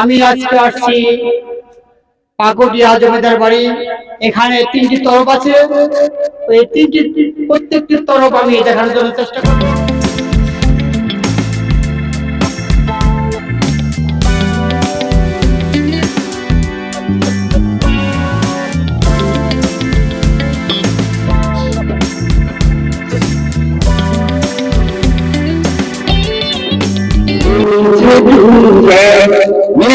আমি আজকে আসছি পাকুটিয়া জমিদার বাড়ি। এখানে তিনটি তরফ আছে। এই তিনটি প্রত্যেকটি তরফ আমি দেখানোর জন্য চেষ্টা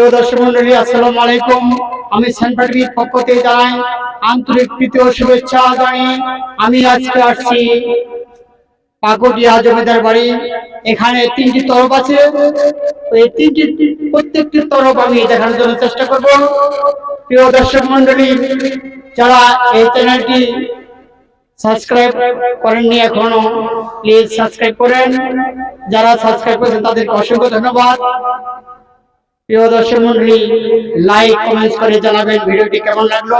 প্রিয় দর্শক মন্ডলী আলাইকুম। আমি আন্তরিক শুভেচ্ছা জানাই। আমি আজকে আসছি পাকুটিয়া জমিদার বাড়ি। এখানে তিনটি তরফ আছে। এই তিনটি প্রত্যেকটি তরফ আমি দেখানোর জন্য চেষ্টা করব। প্রিয় দর্শক মন্ডলী, যারা এই চ্যানেলটি সাবস্ক্রাইব করেননি এখনও, প্লিজ সাবস্ক্রাইব করেন। যারা সাবস্ক্রাইব করেছেন তাদেরকে অসংখ্য ধন্যবাদ। প্রিয় দর্শক মন্ডলী লাইক কমেন্টস করে জানাবেন ভিডিওটি কেমন লাগল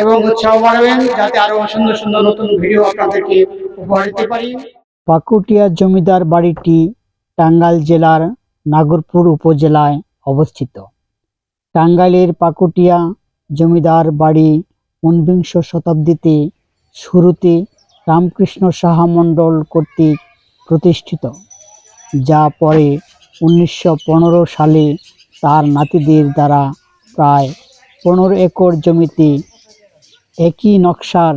এবং উৎসাহ বাড়াবেন যাতে আরও সুন্দর সুন্দর নতুন ভিডিও আপনাদেরকে উপহার দিতে পারি। পাকুটিয়া জমিদার বাড়িটি টাঙ্গাইল জেলার নাগরপুর উপজেলায় অবস্থিত। টাঙ্গাইলের পাকুটিয়া জমিদার বাড়ি ঊনবিংশ শতাব্দীতে শুরুতে রামকৃষ্ণ সাহা মণ্ডল কর্তৃক প্রতিষ্ঠিত, যা পরে উনিশশো পনেরো সালে তার নাতিদের দ্বারা প্রায় পনেরো একর জমিতে একই নকশার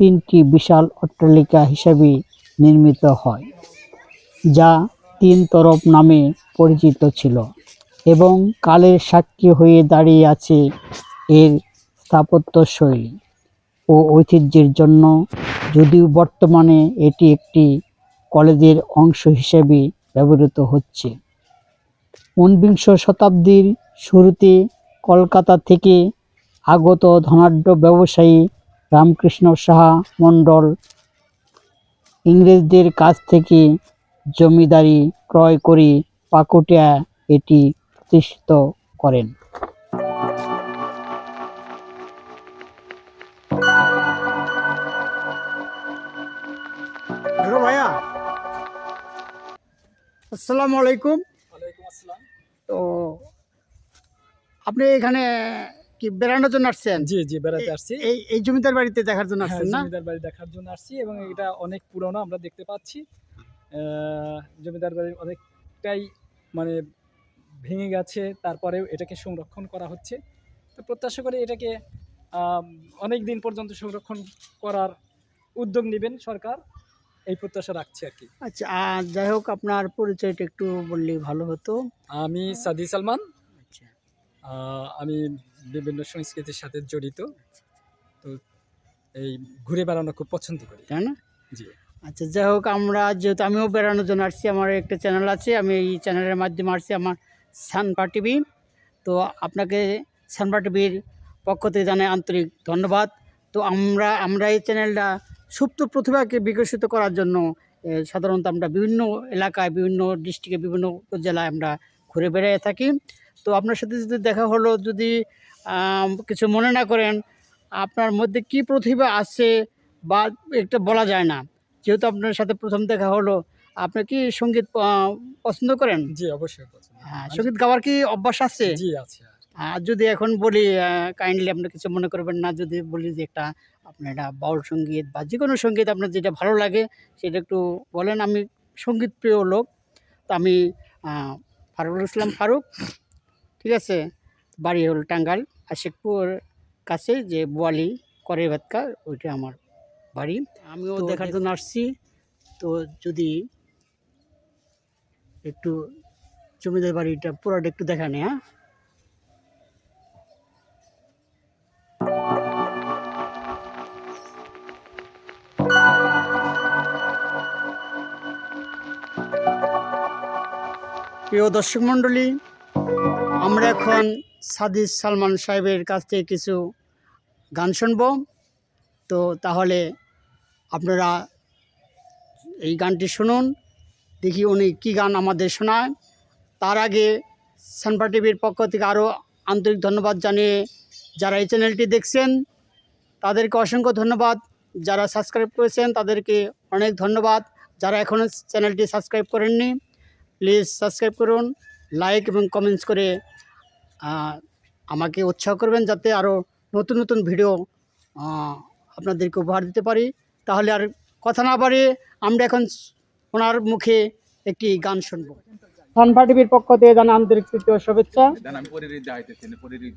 তিনটি বিশাল অট্টালিকা হিসেবে নির্মিত হয়, যা তিন তরফ নামে পরিচিত ছিল এবং কালের সাক্ষী হয়ে দাঁড়িয়ে আছে এর স্থাপত্যশৈলী ও ঐতিহ্যের জন্য যদিও বর্তমানে এটি একটি কলেজের অংশ হিসেবে ব্যবহৃত হচ্ছে। ঊনবিংশ শতাব্দীর শুরুতে কলকাতা থেকে আগত ধনাঢ্য ব্যবসায়ী রামকৃষ্ণ সাহা মণ্ডল ইংরেজদের কাছ থেকে জমিদারি ক্রয় করে পাকুটিয়া এটি প্রতিষ্ঠিত করেন। আসসালামু আলাইকুম তো আপনি এখানে কি বেড়ানোর জন্য আসছেন? জি জি বেড়াতে আসছি। এই এই জমিদার বাড়িতে দেখার জন্য হ্যাঁ, আসছেন না? জমিদার বাড়ি দেখার জন্য আসছি এবং এটা অনেক পুরনো আমরা দেখতে পাচ্ছি। জমিদার বাড়ি অনেকটাই মানে ভেঙে গেছে তারপরেও এটাকে সংরক্ষণ করা হচ্ছে। তো প্রত্যাশা করি এটাকে অনেক দিন পর্যন্ত সংরক্ষণ করার উদ্যোগ নেবেন সরকার। এই প্রত্যাশা রাখছি আর কি। আচ্ছা যাই হোক আপনার পরিচয়টা একটু বললে ভালো হতো। আমি সাদি সালমান আমি বিভিন্ন সংস্কৃতির সাথে জড়িত তো এই ঘুরে বেড়ানো খুব পছন্দ করি। তাই না? জি। আচ্ছা যাই হোক আমরা যেহেতু আমিও বেড়ানোর জন্য আসছি আমার একটা চ্যানেল আছে আমি এই চ্যানেলের মাধ্যমে আসছি আমার সানপা টিভি তো আপনাকে সানপা টিভির পক্ষ থেকে জানাই আন্তরিক ধন্যবাদ। তো আমরা আমরা এই চ্যানেলটা সুপ্ত প্রতিভাকে বিকশিত করার জন্য সাধারণত আমরা বিভিন্ন এলাকায় বিভিন্ন ডিস্ট্রিক্টে বিভিন্ন জেলায় আমরা ঘুরে বেড়িয়ে থাকি। তো আপনার সাথে যদি দেখা হলো যদি কিছু মনে না করেন আপনার মধ্যে কি প্রতিভা আছে বা একটা বলা যায় না? যেহেতু আপনার সাথে প্রথম দেখা হলো আপনি কি সংগীত পছন্দ করেন? জি অবশ্যই পছন্দ। হ্যাঁ সংগীত গাওয়ার কি অভ্যাস আছে? জি আছে। আর যদি এখন বলি কাইন্ডলি আপনি কিছু মনে করবেন না যদি বলি যে একটা আপনার একটা বাউল সংগীত বা যে কোনো সংগীত আপনার যেটা ভালো লাগে সেটা একটু বলেন। আমি সংগীত প্রিয় লোক তো আমি ফারুকুল ইসলাম ফারুক। ঠিক আছে? বাড়ি হল টাঙ্গাইল আশিকপুর কাছে যে বোয়ালি করে ভাতকা ওইটা আমার বাড়ি। আমিও দেখার দেখ- জন্য আসছি। তো যদি একটু জমিদার বাড়িটা পুরোটা একটু দেখা নেই হ্যাঁ? প্রিয় দর্শক মণ্ডলী আমরা এখন সাদিস সালমান সাহেবের কাছ থেকে কিছু গান শুনব। তো তাহলে আপনারা এই গানটি শুনুন, দেখি উনি কী গান আমাদের শোনায়। তার আগে সানপা টিভির পক্ষ থেকে আরও আন্তরিক ধন্যবাদ জানিয়ে যারা এই চ্যানেলটি দেখছেন, তাদেরকে অসংখ্য ধন্যবাদ। যারা সাবস্ক্রাইব করেছেন, তাদেরকে অনেক ধন্যবাদ। যারা এখনও চ্যানেলটি সাবস্ক্রাইব করেননি, প্লিজ সাবস্ক্রাইব করুন। লাইক এবং কমেন্টস করে আমাকে উৎসাহ করবেন যাতে আরও নতুন নতুন ভিডিও আপনাদেরকে উপহার দিতে পারি। তাহলে আর কথা না বাড়িয়ে আমরা এখন ওনার মুখে একটি গান শুনব। সানফা টিভির পক্ষ থেকে জানা আন্তরিক তৃতীয় শুভেচ্ছা।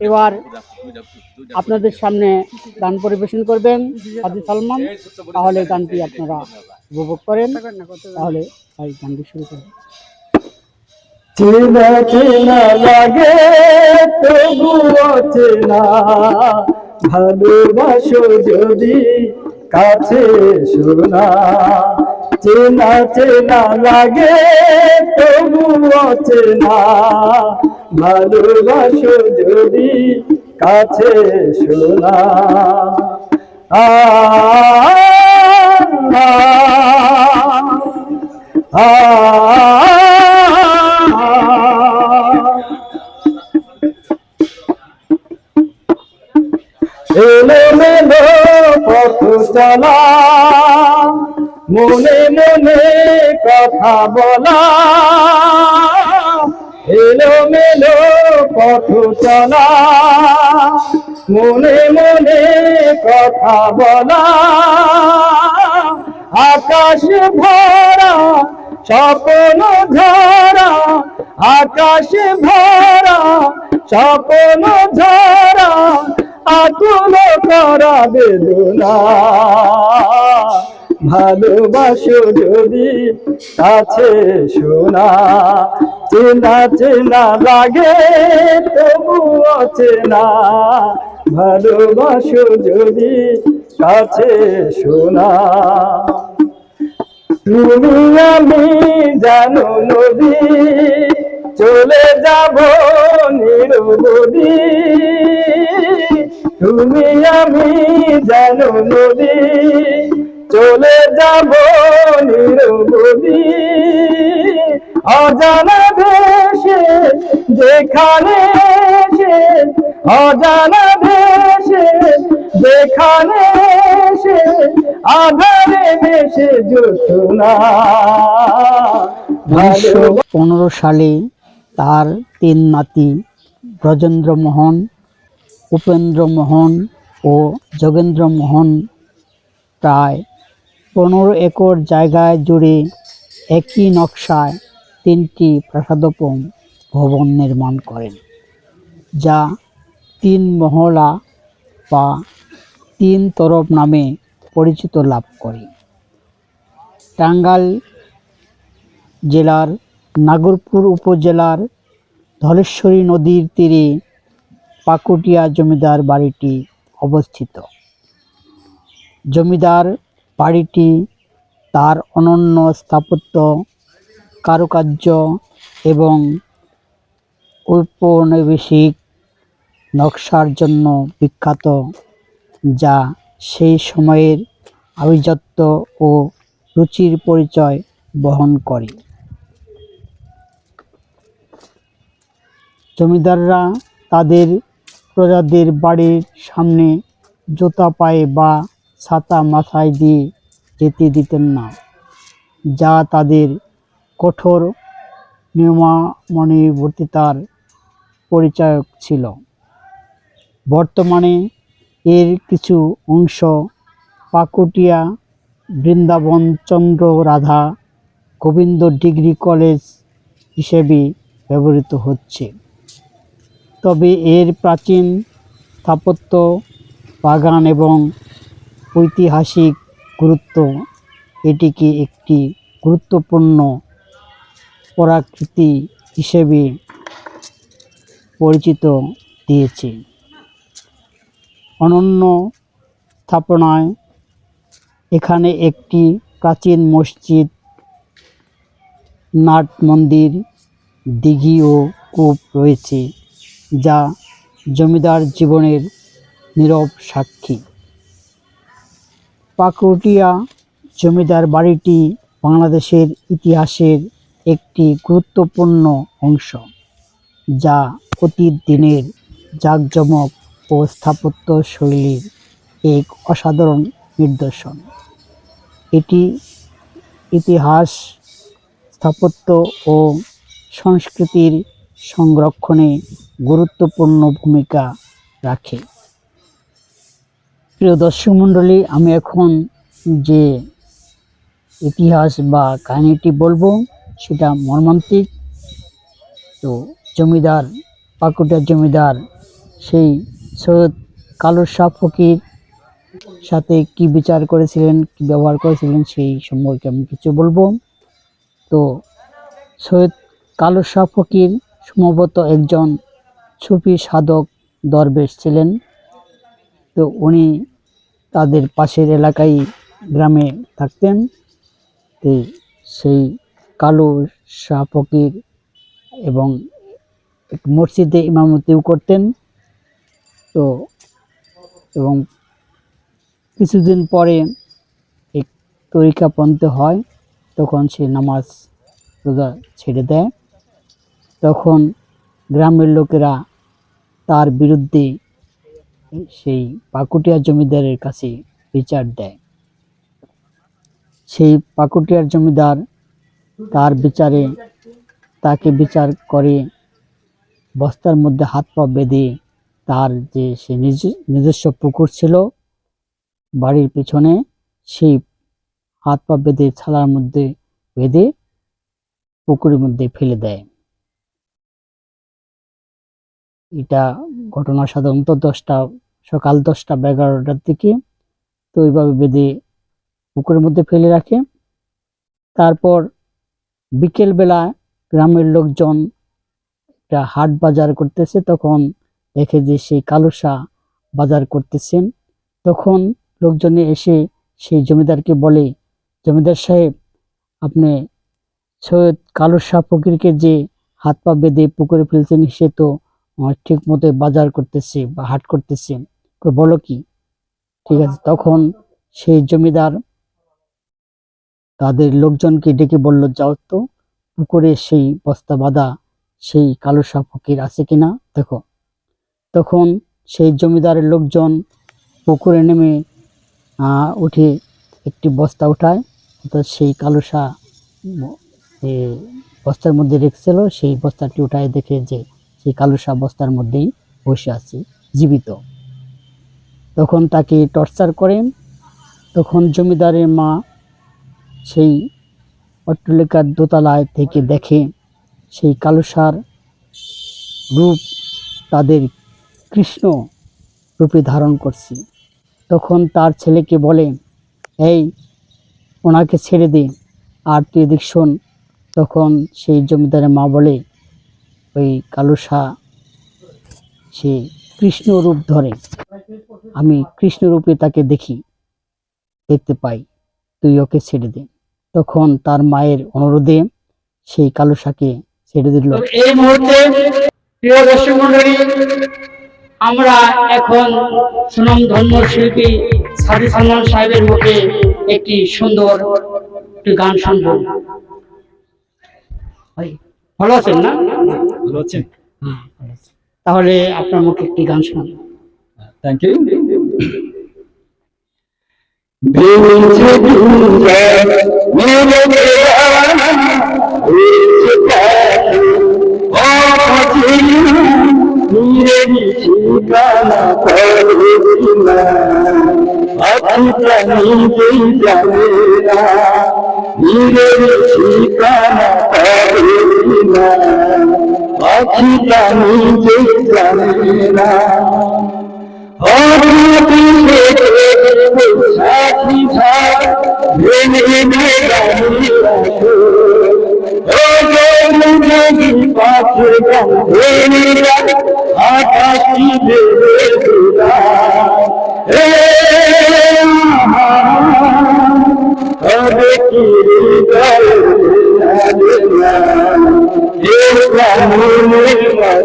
এবার আপনাদের সামনে গান পরিবেশন করবেন হাজি সালমান। তাহলে গানটি আপনারা উপভোগ করেন। তাহলে গানটি শুরু করেন। চেনা চেনা লাগে তবুও চেনা ভালোবাসো যদি কাছে শোনা চেনা চেনা লাগে তবুও চেনা ভালোবাসো যদি কাছে শোনা আ আ চলা মনে মনে কথা বলা এলো মেলো পথ চলা মনে মনে কথা বলা আকাশ ভরা, স্বপ্ন ধরা আকাশ ভরা, স্বপ্ন ধরা আকুল করা বেদনা। ভালোবাসো যদি কাছে শোনা, চেনা চেনা লাগে, তবু চেনা ভালোবাসো যদি কাছে শোনা, তুমি আমি জানো নদী। চলে যাব নিরবধি তুমি আমি যেন নদী। চলে যাব নিরবধি অজানা দেশে যেখানে সে অজানা দেশে যেখানে সে আধারে মেশে জোছনা উনিশশো পনেরো সালে তার তিন নাতি ব্রজেন্দ্র মোহন উপেন্দ্র মোহন ও যোগেন্দ্র মোহন প্রায় পনেরো একর জায়গায় জুড়ে একই নকশায় তিনটি প্রাসাদোপম ভবন নির্মাণ করেন, যা তিন মহলা বা তিন তরফ নামে পরিচিত লাভ করে। টাঙ্গাল জেলার নাগরপুর উপজেলার ধলেশ্বরী নদীর তীরে পাকুটিয়া জমিদার বাড়িটি অবস্থিত। জমিদার বাড়িটি তার অনন্য স্থাপত্য, কারুকার্য এবং ঔপনিবেশিক নকশার জন্য বিখ্যাত, যা সেই সময়ের আভিজাত্য ও রুচির পরিচয় বহন করে। জমিদাররা তাদের প্রজাদের বাড়ির সামনে জুতা পায়ে বা ছাতা মাথায় দিয়ে যেতে দিতেন না, যা তাদের কঠোর নিয়মানুবর্তিতার পরিচায়ক ছিল। বর্তমানে এর কিছু অংশ পাকুটিয়া, বৃন্দাবন চন্দ্র রাধা, গোবিন্দ ডিগ্রি কলেজ হিসেবে ব্যবহৃত হচ্ছে। তবে এর প্রাচীন স্থাপত্য, বাগান এবং ঐতিহাসিক গুরুত্ব এটিকে একটি গুরুত্বপূর্ণ পরাকৃতি হিসেবে পরিচিত দিয়েছে। অনন্য স্থাপনায় এখানে একটি প্রাচীন মসজিদ, নাট মন্দির, দিঘি ও কূপ রয়েছে। যা জমিদার জীবনের নীরব সাক্ষী। পাকুটিয়া জমিদার বাড়িটি বাংলাদেশের ইতিহাসের একটি গুরুত্বপূর্ণ অংশ, যা অতীত দিনের জাঁকজমক ও স্থাপত্য শৈলীর এক অসাধারণ নিদর্শন। এটি ইতিহাস, স্থাপত্য ও সংস্কৃতির সংরক্ষণে গুরুত্বপূর্ণ ভূমিকা রাখে। প্রিয় দর্শক মণ্ডলী, আমি এখন যে ইতিহাস বা কাহিনীটি বলব, সেটা মর্মান্তিক। তো জমিদার পাকুটিয়া জমিদার সেই সৈয়দ কালুর শাহ ফকির সাথে কি বিচার করেছিলেন, কি ব্যবহার করেছিলেন, সেই সম্পর্কে আমি কিছু বলব। তো সৈয়দ কালুর শাহ ফকির সম্ভবত একজন সুফি সাধক দরবেশ ছিলেন। তো উনি তাদের পাশের এলাকায় গ্রামে থাকতেন। তো সেই কালু শাহ ফকির এবং মসজিদে ইমামতিও করতেন। তো এবং কিছুদিন পরে এক তরিকাপন্থ হয়, তখন সে নামাজ রোজা ছেড়ে দেয়। তখন গ্রামের লোকেরা তার বিরুদ্ধে সেই পাকুটিয়া জমিদারের কাছে বিচার দেয়। সেই পাকুটিয়ার জমিদার তার বিচারে তাকে বিচার করে, বস্তার মধ্যে হাত পা বেঁধে তার যে সে নিজ- নিজস্ব পুকুর ছিল, বাড়ির পিছনে সেই হাত পা বেঁধে ছালার মধ্যে বেঁধে পুকুরের মধ্যে ফেলে দেয়। এটা ঘটনা সাধারণত দশটা, সকাল দশটা, এগারোটার দিকে তো ওইভাবে বেঁধে পুকুরের মধ্যে ফেলে রাখে। তারপর বিকেলবেলা গ্রামের লোকজন একটা হাট বাজার করতেছে, তখন দেখে যে সেই কালুসা বাজার করতেছেন তখন লোকজনে এসে সেই জমিদারকে বলে, জমিদার সাহেব, আপনি সৈয়দ কালুসা ফকিরকে যে হাত পা বেঁধে পুকুরে ফেলছেন, সে তো ঠিক মতো বাজার করতেছি বা হাট করতেছে বলো কি? ঠিক আছে, তখন সেই জমিদার তাদের লোকজনকে ডেকে বলল, যাও তো, পুকুরে সেই বস্তা বাঁধা, সেই কালো সাপ ফকির আছে কিনা? দেখো, তখন সেই জমিদারের লোকজন পুকুরে নেমে উঠে একটি বস্তা উঠায়, অর্থাৎ সেই কালো সা বস্তার মধ্যে রেখেছিল, সেই বস্তাটি উঠায় দেখে যে সেই কালো সা বস্তার মধ্যেই বসে আছে, জীবিত। তখন তাকে টর্চার করেন তখন জমিদারের মা সেই অট্টালিকার দোতলায় থেকে দেখে সেই কালুসার রূপ তাদের কৃষ্ণ রূপে ধারণ করছে। তখন তার ছেলেকে বলে, এই, ওনাকে ছেড়ে দে। আর তুই শোন। তখন সেই জমিদারের মা বলে ওই কালুসা সে কৃষ্ণ রূপ ধরে। আমি কৃষ্ণ রূপে তাকে দেখি দেখতে পাই তুই ওকে ছেড়ে দে। তখন তার মায়ের অনুরোধে সেই কালুসাকে ছেড়ে দিল। এই মুহূর্তে প্রিয় দর্শক মন্ডলী আমরা এখন সুনাম ধন্য শিল্পী সাদি সালমান সাহেবের মুখে একটি সুন্দর একটি গান শুনব। ভালো আছেন না? ভালো আছেন। তাহলে আপনার মুখে একটি গান শোনান। থ্যাংক ইউ নীরে ঠিকানা করবে না আছি নিজেই জানে না নিজের ঠিকানা করবে না আছি নিজেই জানে না সাথী ভাগ ভেঙে ভেঙে পাশে ভেঙে থাকা কি ভেবে খোদা হে হবে কি হৃদয় হবে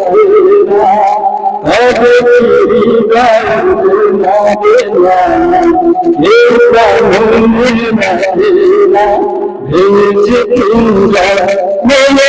কি হৃদয় ভেঙেছে তুরা মেলে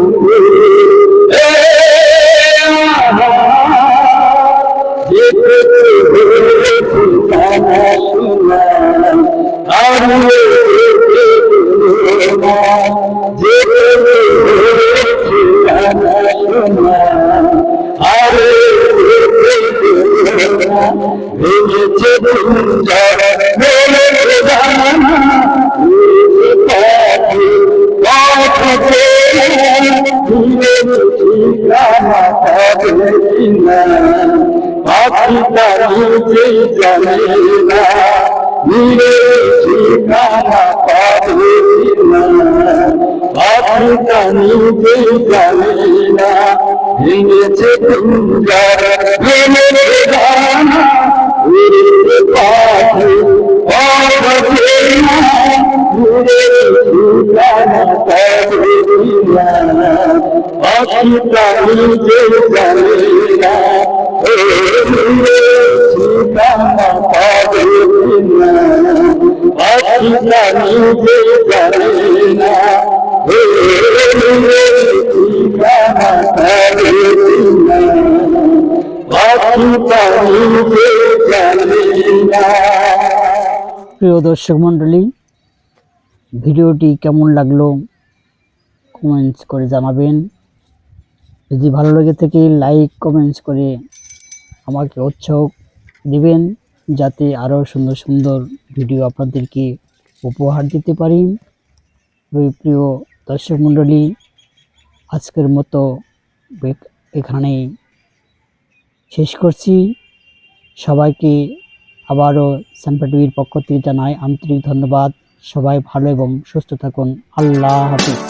পাখি মেলে জানা পাখি দূরে ঠিকানা পাবে কিনা না পাবে কিনা জানে না ভেঙেছে তুঞ্জার মেলে জানা উড়ে পাখি পাখি উড়ে ঠিকানা পাবে কিনা পাখি তার নিজে জানে না প্রিয় দর্শক মণ্ডলী, ভিডিওটি কেমন লাগল কমেন্টস করে জানাবেন। যদি ভালো লেগে থাকে, লাইক, কমেন্টস করে আমাকে উৎসাহ দিবেন, যাতে আরও সুন্দর সুন্দর ভিডিও আপনাদেরকে উপহার দিতে পারি। প্রিয় দর্শক মণ্ডলী, আজকের মতো এখানে শেষ করছি। সবাইকে আবারও স্যাম্পা টিভির পক্ষ থেকে জানাই আন্তরিক ধন্যবাদ। সবাই ভালো এবং সুস্থ থাকুন। আল্লাহ হাফিজ।